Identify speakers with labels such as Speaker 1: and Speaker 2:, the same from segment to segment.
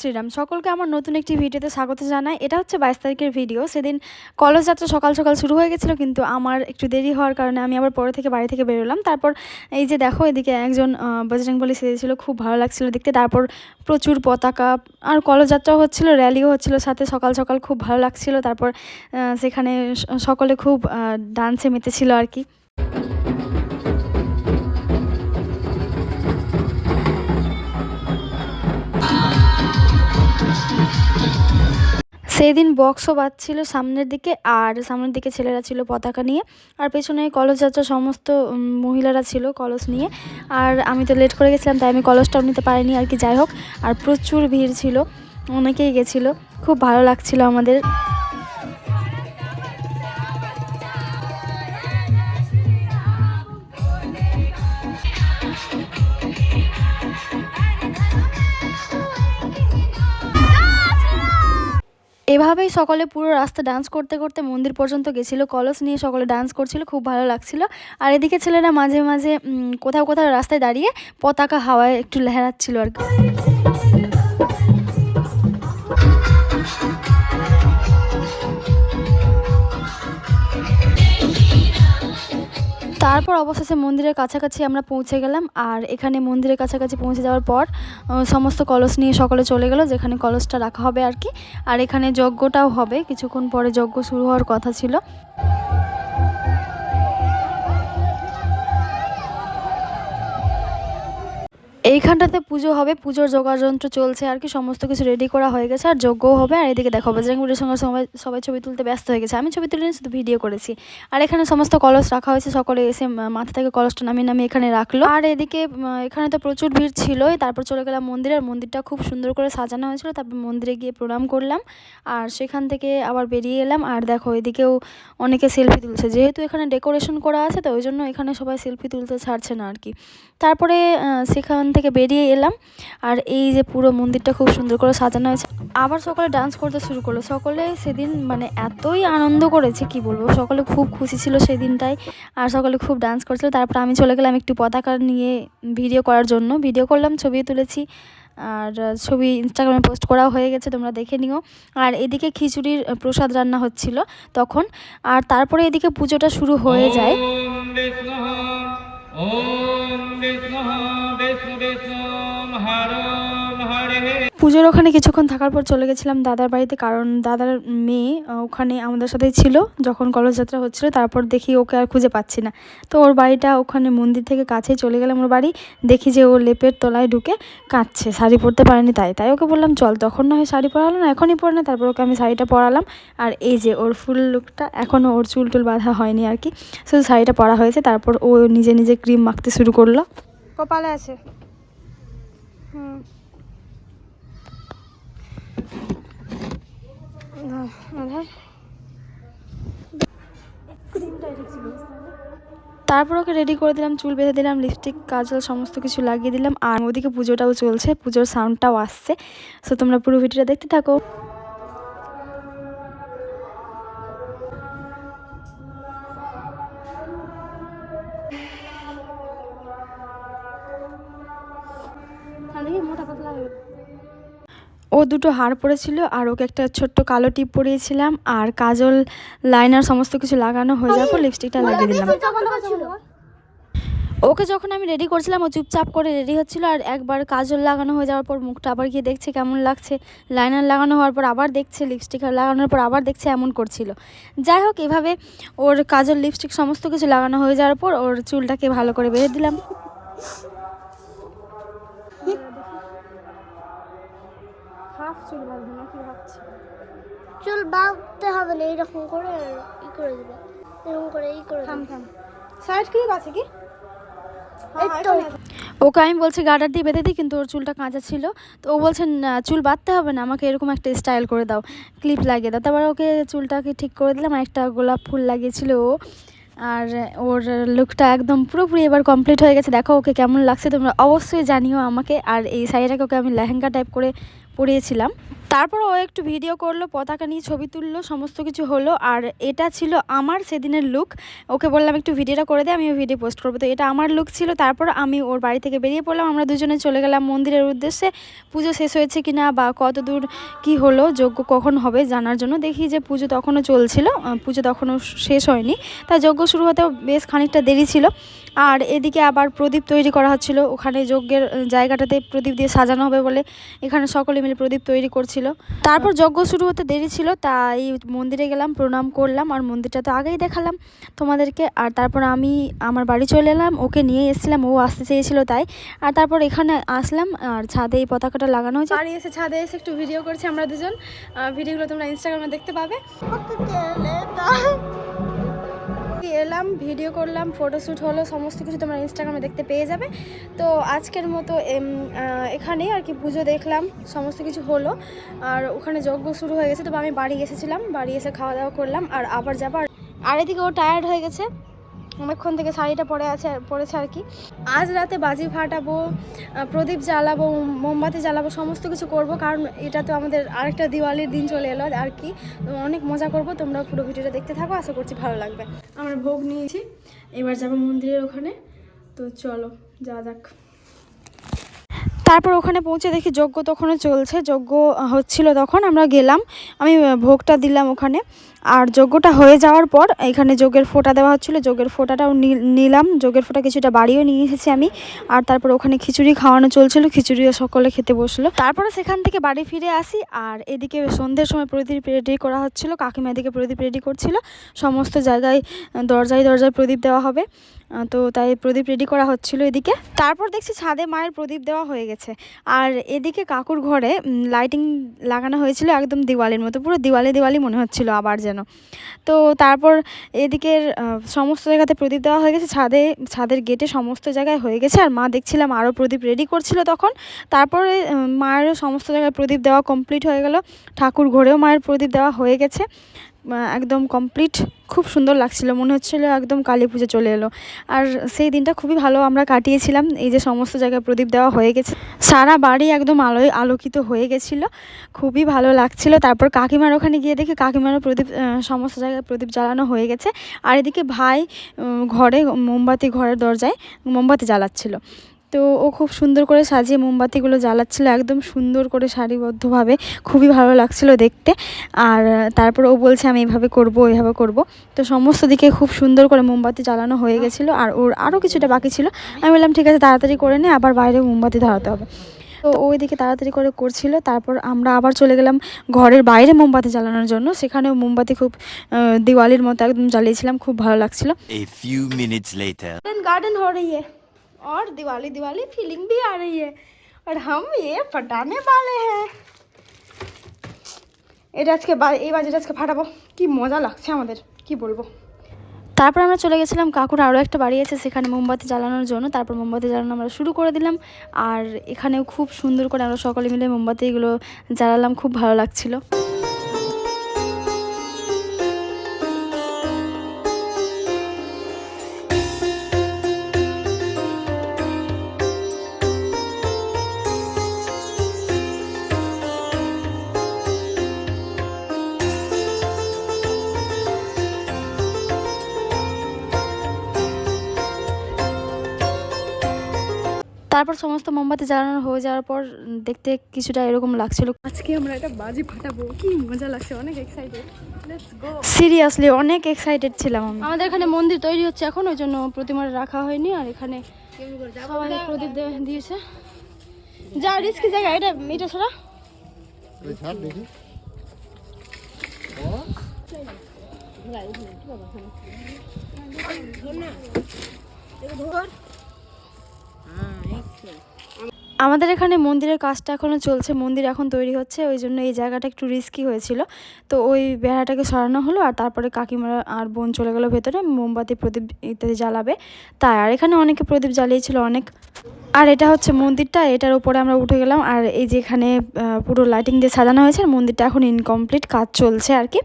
Speaker 1: শ্রীরাম। সকলকে আমার নতুন একটি ভিডিওতে স্বাগত জানাই। এটা হচ্ছে বাইশ তারিখের ভিডিও। সেদিন কলেজ যাত্রা সকাল সকাল শুরু হয়ে গেছিল, কিন্তু আমার একটু দেরি হওয়ার কারণে আমি আবার পরে থেকে বাড়ি থেকে বেরোলাম। তারপর এই যে দেখো, এদিকে একজন বজরং বলি সেজেছিলো খুব ভালো লাগছিল দেখতে। তারপর প্রচুর পতাকা আর কলেজ যাত্রাও হচ্ছিল, র্যালিও হচ্ছিল, সাথে সকাল সকাল খুব ভালো লাগছিল। তারপর সেখানে সকলে খুব ডান্সে মেতেছিল আর কি। সেই দিন বক্সও বাজছিল সামনের দিকে, আর সামনের দিকে ছেলেরা ছিল পতাকা নিয়ে, আর পেছনে কলস যাত্রা সমস্ত মহিলারা ছিল কলস নিয়ে। আর আমি তো লেট করে গেছিলাম, তাই আমি কলসটাও নিতে পারিনি, আর কি যাই হোক। আর প্রচুর ভিড় ছিল, অনেকেই গেছিল। খুব ভালো লাগছিল আমাদের। এভাবেই সকলে পুরো রাস্তা ডান্স করতে করতে মন্দির পর্যন্ত গেছিল, কলস নিয়ে সকলে ডান্স করছিল, খুব ভালো লাগছিল। আর এদিকে ছেলেরা মাঝে মাঝে কোথাও কোথাও রাস্তায় দাঁড়িয়ে পতাকা হাওয়ায় একটু লহরাচ্ছিল আর কি। তারপর অবশেষে মন্দিরের কাছাকাছি আমরা পৌঁছে গেলাম। আর এখানে মন্দিরের কাছাকাছি পৌঁছে যাওয়ার পর সমস্ত কলস নিয়ে সকলে চলে গেল, যেখানে কলসটা রাখা হবে আর কি। আর এখানে যজ্ঞটাও হবে। কিছুক্ষণ পরে যজ্ঞ শুরু হওয়ার কথা ছিল। এইখানটাতে পুজো হবে, পুজোর যোগাযন্ত্র চলছে, আর কি সমস্ত কিছু রেডি করা হয়ে গেছে, আর যজ্ঞও হবে, আর এদিকে দেখো বজরংবলির সঙ্গে সবাই সবাই ছবি তুলতে ব্যস্ত হয়ে গেছে। আমি ছবি তুলিনি শুধু ভিডিও করেছি। আর এখানে সমস্ত কলস রাখা হয়েছে, সকলে এসে মাথা থেকে কলসটা নামিয়ে নামিয়ে এখানে রাখল। আর এদিকে এখানে তো প্রচুর ভিড় ছিলই তারপর চলে গেলাম মন্দিরে, আর মন্দিরটা খুব সুন্দর করে সাজানো হয়েছিল, তারপর মন্দিরে গিয়ে প্রণাম করলাম। আর সেখান থেকে আবার বেরিয়ে এলাম, আর দেখো, এদিকেও অনেকে সেলফি তুলছে। যেহেতু এখানে ডেকোরেশন করা আছে, তো ওই জন্য এখানে সবাই সেলফি তুলতে ছাড়ছে না আর কি। তারপরে সেখান থেকে বেরিয়ে এলাম। আর এই যে পুরো মন্দিরটা খুব সুন্দর করে সাজানো হয়েছে। আবার সকলে ডান্স করতে শুরু করল। সকলে সেদিন মানে এতই আনন্দ করেছে, কি বলব? সকলে খুব খুশি ছিল সেই দিনটাই আর সকলে খুব ডান্স করছিল। তারপর আমি চলে গেলাম একটু পতাকা নিয়ে ভিডিও করার জন্য। ভিডিও করলাম, ছবি তুলেছি। আর ছবি ইনস্টাগ্রামে পোস্ট করাও হয়ে গেছে, তোমরা দেখে নিও। আর এদিকে খিচুড়ির প্রসাদ রান্না হচ্ছিল তখন। আর তারপরে এদিকে পুজোটা শুরু হয়ে যায়। পুজোর ওখানে কিছুক্ষণ থাকার পর চলে গেছিলাম দাদার বাড়িতে, কারণ দাদার মেয়ে ওখানে আমাদের সাথেই ছিল, যখন কলস যাত্রা হচ্ছিল, তারপর দেখি ওকে আর খুঁজে পাচ্ছি না। তো ওর বাড়িটা ওখানে মন্দির থেকে কাছে চলে গেলাম ওর বাড়ি, দেখি যে ও লেপের তলায় ঢুকে কাঁদছে, শাড়ি পরতে পারেনি তাই। তাই ওকে বললাম, চল তখন না হয় শাড়ি পরালো না, এখনই পরে না। তারপর ওকে আমি শাড়িটা পরালাম, আর এই যে ওর ফুল লুকটা এখনও ওর চুল টুল বাঁধা হয়নি আর কি। শুধু শাড়িটা পরা হয়েছে, তারপর ও নিজে নিজে ক্রিম মাখতে শুরু করল। কপালে আছে। হুম। তারপর ওকে রেডি করে দিলাম চুল বেঁধে দিলাম লিপস্টিক কাজল সমস্ত কিছু লাগিয়ে দিলাম আর ওদিকে পুজোটাও চলছে পুজোর সাউন্ডটাও আসছে। সো তোমরা পুরো ভিডিওটা দেখতে থাকো। ও দুটো হার পরেছিল আর ওকে একটা ছোট্ট কালো টিপ পরিয়েছিলাম আর কাজল লাইনার সমস্ত কিছু লাগানো হয়ে যাওয়ার পর লিপস্টিকটা লাগিয়ে দিলাম। ওকে যখন আমি রেডি করছিলাম ও চুপচাপ করে রেডি হচ্ছিল আর একবার কাজল লাগানো হয়ে যাওয়ার পর মুখটা আবার গিয়ে দেখছে কেমন লাগছে। লাইনার লাগানো হওয়ার পর আবার দেখছে লিপস্টিক লাগানোর পর আবার দেখছে এমন করছিল। যাই হোক এভাবে ওর কাজল লিপস্টিক সমস্ত কিছু লাগানো হয়ে যাওয়ার পর ওর চুলটাকে ভালো করে বেঁধে দিলাম। চুল
Speaker 2: বাঁধতে হবে না এরকম করে ই করে দিবে। এরকম করে ই করে
Speaker 1: থাম থাম। সাইড ক্লিপ আছে কি? ওকে আমি বলছি গার্ডার দিয়ে বেঁধে দিই কিন্তু ওর চুলটা কাঁচা ছিল। তো ও বলছে না চুল বাঁধতে হবে না আমাকে এরকম একটা স্টাইল করে দাও ক্লিপ লাগিয়ে দাও। তারপর ওকে চুলটাকে ঠিক করে দিলাম একটা গোলাপ ফুল লাগিয়েছিল ও। আর ওর লুকটা একদম পুরোপুরি এবার কমপ্লিট হয়ে গেছে। দেখো ওকে কেমন লাগছে তোমরা অবশ্যই জানিও আমাকে। আর এই শাড়িটাকে ওকে আমি লেহেঙ্গা টাইপ করে পড়িয়েছিলাম। তারপর ও একটু ভিডিও করল, পতাকা নিয়ে ছবি তুললো, সমস্ত কিছু হলো। আর এটা ছিল আমার সেদিনের লুক ওকে বললাম, একটু ভিডিওটা করে দে, আমিও ভিডিও পোস্ট করব। তো এটা আমার লুক ছিল। তারপর আমি ওর বাড়ি থেকে বেরিয়ে পড়লাম। আমরা দুজনে চলে গেলাম মন্দিরের উদ্দেশ্যে। পুজো শেষ হয়েছে কি না বা কত দূর কী হলো, যজ্ঞ কখন হবে জানার জন্য দেখি যে পুজো তখনও চলছিল পুজো তখনও শেষ হয়নি। তা যজ্ঞ শুরু হতেও বেশ খানিকটা দেরি ছিল। আর এদিকে আবার প্রদীপ তৈরি করা হচ্ছিল। ওখানে যজ্ঞের জায়গাটাতে প্রদীপ দিয়ে সাজানো হবে বলে এখানে সকলে মিলে প্রদীপ তৈরি করছিল। তারপর যজ্ঞ শুরু হতে দেরি ছিল তাই মন্দিরে গেলাম প্রণাম করলাম আর মন্দিরটা তো আগেই দেখালাম তোমাদেরকে। আর তারপর আমি আমার বাড়ি চলে এলাম ওকে নিয়ে এসেছিলাম ও আসতে চেয়েছিল তাই। আর তারপর এখানে আসলাম আর ছাদে এই পতাকাটা লাগানো হয়েছে। বাড়ি এসে ছাদে এসে একটু ভিডিও করছি আমরা দুজন। ভিডিওগুলো তোমরা ইনস্টাগ্রামে দেখতে পাবে। এলাম ভিডিও করলাম ফটোশ্যুট হলো, সমস্ত কিছু তোমরা ইনস্টাগ্রামে দেখতে পেয়ে যাবে। তো আজকের মতো এখানে এখানেই আর কি পুজো দেখলাম, সমস্ত কিছু হলো। আর ওখানে যজ্ঞ শুরু হয়ে গেছে তবে আমি বাড়ি এসেছিলাম, বাড়ি এসে খাওয়া দাওয়া করলাম, আর আবার যাবার আর এদিকে ও টায়ার্ড হয়ে গেছে। অনেকক্ষণ থেকে শাড়িটা পরে আছে, পরেছে আর কি। আজ রাতে বাজি ফাটাবো প্রদীপ জ্বালাবো, মোমবাতি জ্বালাবো, সমস্ত কিছু করব, কারণ এটা তো আমাদের আরেকটা দিওয়ালির দিন চলে এলো আর কি। অনেক মজা করব তোমরা পুরো ভিডিওটা দেখতে থাকো, আশা করছি ভালো লাগবে। আমরা ভোগ নিয়েছি, এবার যাব মন্দিরের ওখানে। তো চলো যা যাক। তারপর ওখানে পৌঁছে দেখি যজ্ঞ তখনও চলছে, যজ্ঞ হচ্ছিল তখন, আমরা গেলাম। আমি ভোগটা দিলাম ওখানে। আর যজ্ঞটা হয়ে যাওয়ার পর এখানে যোগের ফোঁটা দেওয়া হচ্ছিল। যোগের ফোঁটাটাও নিলাম। যোগের ফোঁটা কিছুটা বাড়িও নিয়ে এসেছি আমি। আর তারপর ওখানে খিচুড়ি খাওয়ানো চলছিল। খিচুড়িও সকলে খেতে বসল। তারপরে সেখান থেকে বাড়ি ফিরে আসি। আর এদিকে সন্ধ্যের সময় প্রদীপ রেডি করা হচ্ছিল। কাকিমা এদিকে প্রদীপ রেডি করছিল। সমস্ত জায়গায়, দরজায় দরজায় প্রদীপ দেওয়া হবে। তো তাই প্রদীপ রেডি করা হচ্ছিল এদিকে। তারপর দেখছি ছাদে মায়ের প্রদীপ দেওয়া হয়ে গেছে। আর এদিকে কাকুর ঘরে লাইটিং লাগানো হয়েছিল একদম দিওয়ালির মতো, পুরো দিওয়ালি দিওয়ালি মনে হচ্ছিল আবার যেন। তো তারপর এদিকের সমস্ত জায়গাতে প্রদীপ দেওয়া হয়ে গেছে। ছাদে, ছাদের গেটে সমস্ত জায়গায় হয়ে গেছে। আর মা দেখছিলাম আরও প্রদীপ রেডি করছিল তখন। তারপরে মায়েরও সমস্ত জায়গায় প্রদীপ দেওয়া কমপ্লিট হয়ে গেল। ঠাকুর ঘরেও মায়ের প্রদীপ দেওয়া হয়ে গেছে। একদম কমপ্লিট খুব সুন্দর লাগছিল। মনে হচ্ছিল একদম কালী পুজো চলে এলো। আর সেই দিনটা খুবই ভালো আমরা কাটিয়েছিলাম। এই যে সমস্ত জায়গায় প্রদীপ দেওয়া হয়ে গেছে। সারা বাড়ি একদম আলোয় আলোকিত হয়ে গেছিল। খুবই ভালো লাগছিল। তারপর কাকিমার ওখানে গিয়ে দেখি কাকিমারও প্রদীপ সমস্ত জায়গায় প্রদীপ জ্বালানো হয়ে গেছে। আর এদিকে ভাই ঘরে, মোমবাতি ঘরের দরজায় মোমবাতি জ্বালাচ্ছিল। তো ও খুব সুন্দর করে সাজিয়ে মোমবাতিগুলো জ্বালাচ্ছিল একদম সুন্দর করে সারিবদ্ধভাবে। খুবই ভালো লাগছিল দেখতে। আর তারপর ও বলছে আমি এভাবে করব এইভাবে করব। তো সমস্ত দিকে খুব সুন্দর করে মোমবাতি জ্বালানো হয়ে গেছিল। আর ওর আরও কিছুটা বাকি ছিল। আমি বললাম ঠিক আছে তাড়াতাড়ি করে নে আবার বাইরে মোমবাতি ধরাতে হবে। তো ওই দিকে তাড়াতাড়ি করে করছিল। তারপর আমরা আবার চলে গেলাম ঘরের বাইরে মোমবাতি জ্বালানোর জন্য। সেখানেও মোমবাতি খুব দিওয়ালির মতো একদম জ্বালিয়েছিলাম। খুব ভালো লাগছিল।
Speaker 3: Few minutes later.
Speaker 1: Garden garden हो रही है और दिवाली दिवाली फीलिंग भी आ रही है और हम ये फटाने वाले हैं এটা আজকে বা- এই বাজেট আজকে ফাটাবো কি মজা লাগছে আমাদের কি বলবো তারপর আমরা চলে গেছিলাম কাকুর আরও একটা বাড়ি আছে সেখানে মোমবাতি জ্বালানোর জন্য তারপর মোমবাতি জ্বালানো আমরা শুরু করে দিলাম আর এখানেও খুব সুন্দর করে আমরা সকলে মিলে মোমবাতিগুলো জ্বালালাম খুব ভালো লাগছিল তারপর সমস্ত মোমবাতি জ্বালানো হয়ে যাওয়ার পর দেখতে কিছুটা এরকম লাগছিল। আজকে আমরা একটা বাজি ফাটাবো। কি মজা লাগছে অনেক এক্সাইটেড সিরিয়াসলি অনেক এক্সাইটেড ছিলাম আমি। আমাদের এখানে মন্দির তৈরি হচ্ছে এখন ওই জন্য প্রতিমাটা রাখা হয়নি আর এখানে সবাই প্রদীপ দিয়েছে। যা রিস্কি জায়গা এটা এটা ছাড়া। আমাদের এখানে মন্দিরের কাজটা এখনও চলছে, মন্দির এখন তৈরি হচ্ছে, ওই জন্য এই জায়গাটা একটু রিস্কি হয়েছিল। তো ওই বেড়াটাকে সরানো হলো আর তারপরে কাকিমা আর বোন চলে গেলো ভেতরে, মোমবাতি প্রদীপ ইত্যাদি জ্বালাবে। তাই আর এখানে অনেকে প্রদীপ জ্বালিয়েছিল অনেক। আর এটা হচ্ছে মন্দিরটা, এটার উপরে আমরা উঠে গেলাম আর এই যে এখানে পুরো লাইটিং দিয়ে সাজানো হয়েছে, আর মন্দিরটা এখন ইনকমপ্লিট কাজ চলছে আর কি।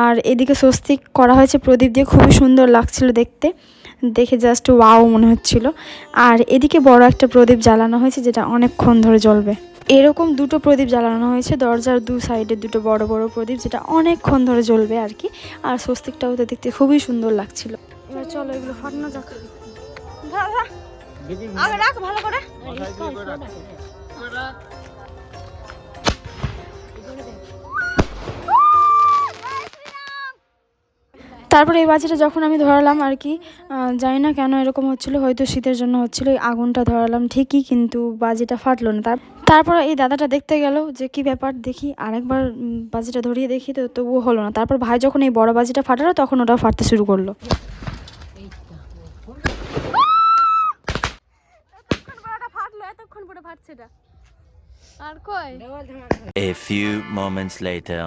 Speaker 1: আর এদিকে স্বস্তিক করা হয়েছে প্রদীপ দিয়ে, খুবই সুন্দর লাগছিল দেখতে। দেখে জাস্ট ওয়াও মনে হচ্ছিল। আর এদিকে বড় একটা প্রদীপ জ্বালানো হয়েছে যেটা অনেকক্ষণ ধরে জ্বলবে। এরকম দুটো প্রদীপ জ্বালানো হয়েছে দরজার দু সাইডে দুটো বড় বড় প্রদীপ যেটা অনেকক্ষণ ধরে জ্বলবে আর কি। আর স্বস্তিকটাও তো দেখতে খুবই সুন্দর লাগছিল। এবার চলো এগুলো ফাটানো যাক। আগে রাখ ভালো করে। তারপরে এই বাজিটা যখন আমি ধরালাম আর কি জানি না কেন এরকম হচ্ছিল হয়তো শীতের জন্য হচ্ছিল এই আগুনটা ধরালাম ঠিকই কিন্তু বাজিটা ফাটলো না তার তারপর এই দাদাটা দেখতে গেল যে কি ব্যাপার দেখি আরেকবার বাজিটা ধরিয়ে দেখি তো তবুও হলো না তারপর ভাই যখন এই বড় বাজিটা ফাটালো তখন ওটা ফাটতে শুরু করল আর কয়
Speaker 3: A few moments later.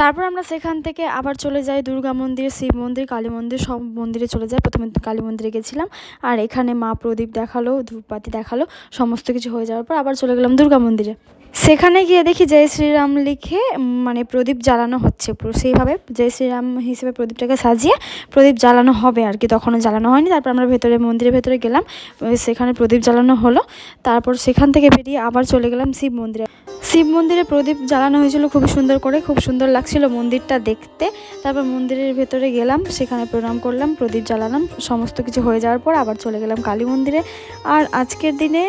Speaker 1: তারপর আমরা সেখান থেকে আবার চলে যাই দুর্গা মন্দির শিব মন্দির কালী মন্দির সব মন্দিরে চলে যাই। প্রথমে কালী মন্দিরে গেছিলাম আর এখানে মা প্রদীপ দেখাল ধূপপাতি দেখাল সমস্ত কিছু হয়ে যাওয়ার পর আবার চলে গেলাম দুর্গা মন্দিরে। সেখানে গিয়ে দেখি জয় শ্রীরাম লিখে মানে প্রদীপ জ্বালানো হচ্ছে সেইভাবে জয় শ্রীরাম হিসেবে প্রদীপটাকে সাজিয়ে প্রদীপ জ্বালানো হবে আর কি। তখনও জ্বালানো হয়নি। তারপর আমরা ভেতরে, মন্দিরের ভেতরে গেলাম। সেখানে প্রদীপ জ্বালানো হলো। তারপর সেখান থেকে বেরিয়ে আবার চলে গেলাম শিব মন্দিরে। শিব মন্দিরে প্রদীপ জ্বালানো হয়েছিল খুব সুন্দর করে, খুব সুন্দর লাগছিল মন্দিরটা দেখতে। তারপর মন্দিরের ভেতরে গেলাম, সেখানে প্রণাম করলাম, প্রদীপ জ্বালালাম, সমস্ত কিছু হয়ে যাওয়ার পর আবার চলে গেলাম কালী মন্দিরে। আর আজকের দিনে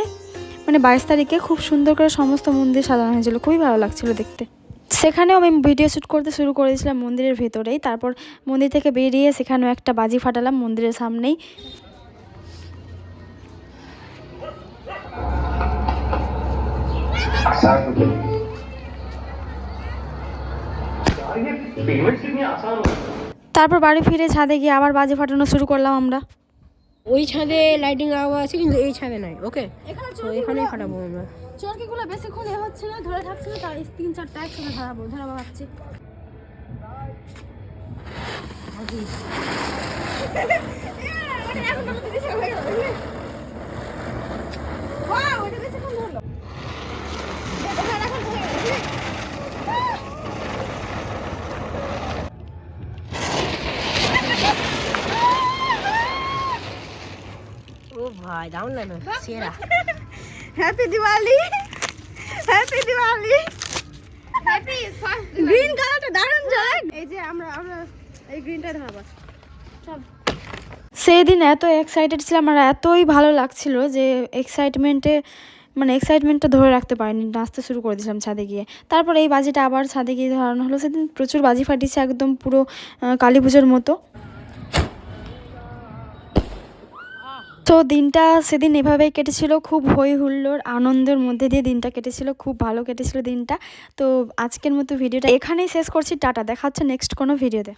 Speaker 1: মানে বাইশ তারিখে খুব সুন্দর করে সমস্ত মন্দির সাজানো হয়েছিল। খুবই ভালো লাগছিল দেখতে। সেখানেও আমি ভিডিও শ্যুট করতে শুরু করেছিলাম মন্দিরের ভেতরেই। তারপর মন্দির থেকে বেরিয়ে সেখানেও একটা বাজি ফাটালাম মন্দিরের সামনেই। তারপর বাড়ি ফিরে ছাদে গিয়ে আবার বাজি ফাটানো শুরু করলাম আমরা।
Speaker 4: ওই ছাদে লাইটিং লাগানো আছে কিন্তু এই ছাদে নাই ওকে তো এখানেই ফাটাবো আমরা।
Speaker 1: চরকিগুলো বেশিক্ষণ এ হচ্ছে না ধরে থাকছে না তাই তিন চারটা একসাথে ধরাবো ধরাবো ভাবছি।
Speaker 4: ও ভাই দারুণ লাগল সেরা
Speaker 1: happy Diwali happy Diwali happy green কালারটা দারুণ যায় এই যে আমরা আমরা এই গ্রিনটা ধরাবো। সেই দিন এত এক্সাইটেড ছিলাম আর এতই ভালো লাগছিল যে এক্সাইটমেন্টে মানে এক্সাইটমেন্টটা ধরে রাখতে পারিনি। নাচতে শুরু করে দিয়েছিলাম ছাদে গিয়ে। তারপর এই বাজিটা আবার ছাদে গিয়ে ধরানো হলো। সেদিন প্রচুর বাজি ফাটিয়েছে একদম পুরো কালী পুজোর মতো। তো দিনটা সেদিন এভাবেই কেটেছিল, খুব হই হুল্লোর আনন্দের মধ্যে দিয়ে দিনটা কেটেছিল, খুব ভালো কেটেছিল দিনটা। তো আজকের মতো ভিডিওটা এখানেই শেষ করছি, টাটা, দেখা হচ্ছে নেক্সট কোনো ভিডিওতে।